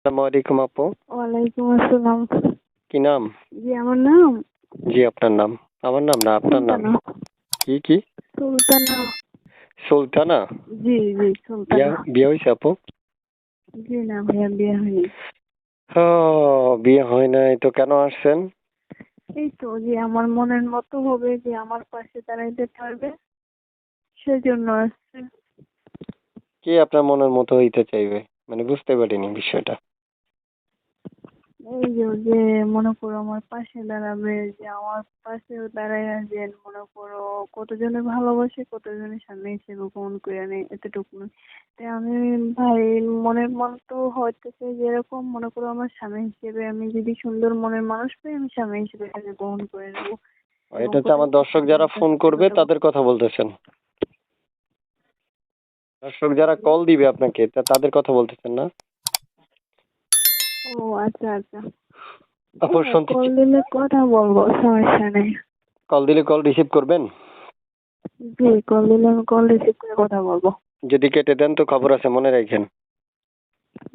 আসসালামু আলাইকুম আপু। ওয়ালাইকুম আসসালাম। কি নাম? জি আমার নাম? জি আপনার নাম। আমার নাম না আপনার নাম? কি কি? সুলতানা। সুলতানা? জি জি সুলতানা। বিয়ে হয়েছে আপু? জি না ভাইয়া বিয়ে হয়নি। ও বিয়ে হয় নাই তো কেন আসছেন? এই তো যে আমার মনের মতো হবে যে আমার পাশে দাঁড়াইতে পারবে সেজন্য আসছে। কে আপনার মনের মতো হইতে চাইবে? মানে বুঝতে পারিনি বিষয়টা। এই যে যে মনে করো আমার পাশে দাঁড়াবে যে আমার পাশেও দাঁড়াইয়া যে মনে করো কতজনে ভালোবাসে কতজনে সামনে হিসেবে গ্রহণ করে নেয় এতটুকু তাই আমি ভাই মনের মন তো হইতেছে যেরকম মনে করো আমার স্বামী হিসেবে আমি যদি সুন্দর মনের মানুষ পাই আমি স্বামী হিসেবে তাকে গ্রহণ করে নেব। এটা হচ্ছে আমার দর্শক যারা ফোন করবে তাদের কথা বলতেছেন। দর্শক যারা কল দিবে আপনাকে তা তাদের কথা বলতেছেন না? ও আচ্ছা আচ্ছা। আপু শুনতে কল দিলে কথা বলব সমস্যা নেই। কল দিলে কল রিসিভ করবেন? জি কল দিলে আমি কল রিসিভ করে কথা বলব। যদি কেটে দেন তো খবর আছে মনে রাখেন।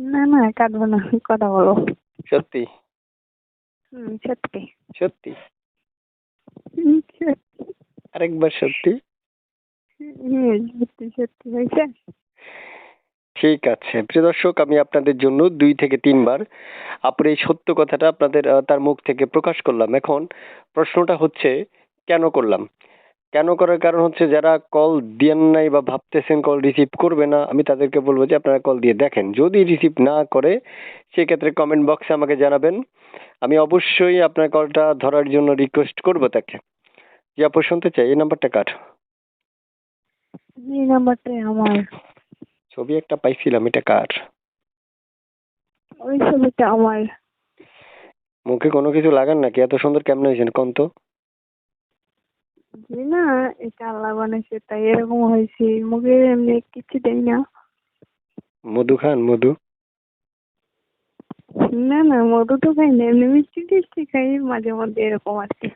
না না কাটবো না কথা বলব। সত্যি? হুম সত্যি। সত্যি। আরেকবার সত্যি? হুম সত্যি সত্যি হয়েছে? ঠিক আছে। প্রিয় দর্শক, আমি আপনাদের জন্য দুই থেকে তিনবার আপনার এই সত্য কথাটা আপনাদের তার মুখ থেকে প্রকাশ করলাম। এখন প্রশ্নটা হচ্ছে, কেন করলাম? কেন করার কারণ হচ্ছে যারা কল দেন নাই বা ভাবতেছেন কল রিসিভ করবে না, আমি তাদেরকে বলব যে আপনারা কল দিয়ে দেখেন। যদি রিসিভ না করে, সেক্ষেত্রে কমেন্ট বক্সে আমাকে জানাবেন। আমি অবশ্যই আপনার কলটা ধরার জন্য রিকোয়েস্ট করব তাকে। যে আপু, শুনতে চাই। এই নাম্বারটা কার? এই নাম্বারটাই আমার। ছবি একটা পাইছিলাম এটা কার? ওই ছবিটা আমার। মুখে কোনো কিছু লাগান নাকি? এত সুন্দর কেমনে হয়েছেন কোন তো জি না এটা আল্লাহ বানাইছে তাই এরকম হয়েছে। মুখে এমনি কিছু দেই না। মধু খান মধু? না না মধু তো খাই না এমনি মিষ্টি টিষ্টি খাই মাঝে মধ্যে এরকম আর কি।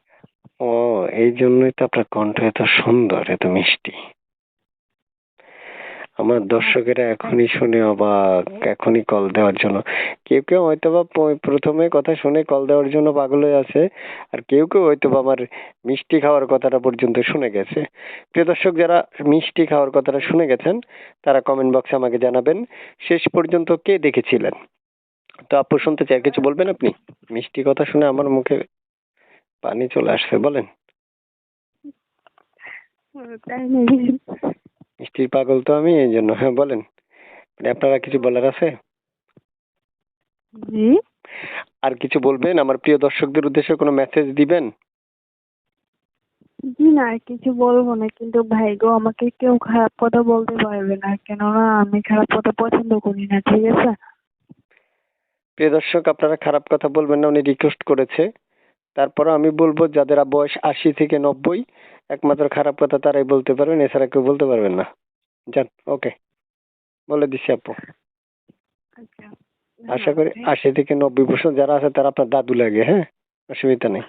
ও এই জন্যই তো আপনার কণ্ঠ এত সুন্দর এত মিষ্টি। আমার দর্শকেরা এখনই শুনে অবাক, এখনই কল দেওয়ার জন্য। কেউ কেউ হয়তো বা প্রথমে কথা শুনে কল দেওয়ার জন্য পাগল হয়ে আছে, আর কেউ কেউ হয়তো বা আমার মিষ্টি খাওয়ার কথাটা পর্যন্ত শুনে গেছে। প্রিয় দর্শক, যারা মিষ্টি খাওয়ার কথাটা শুনে গেছেন, তারা কমেন্ট বক্সে আমাকে জানাবেন, শেষ পর্যন্ত কে দেখেছিলেন? তো আপু শুনতে চাই, কিছু বলবেন আপনি? মিষ্টি কথা শুনে আমার মুখে পানি চলে আসছে, বলেন। নাকি? মিষ্টির পাগল তো আমি? এই জন্য হ্যাঁ বলেন। আপনারা কিছু বলার আছে? জি। আর কিছু বলবেন? আমার প্রিয় দর্শকদের উদ্দেশ্যে কোনো মেসেজ দিবেন? জি না আর কিছু বলব না কিন্তু ভাই গো আমাকে কেউ খারাপ কথা বলতে পারবে না কেননা আমি খারাপ কথা পছন্দ করি না ঠিক আছে? প্রিয় দর্শক আপনারা খারাপ কথা বলবেন না উনি রিকোয়েস্ট করেছে। তারপরে আমি বলব যাদের বয়স আশি থেকে নব্বই একমাত্র খারাপ কথা তারাই বলতে পারবেন এছাড়া কেউ বলতে পারবেন না। যান ওকে বলে দিচ্ছি আপু। আচ্ছা আশা করি আশি থেকে নব্বই পার্সেন্ট যারা আছে তারা আপনার দাদু লাগে হ্যাঁ? অসুবিধা নেই।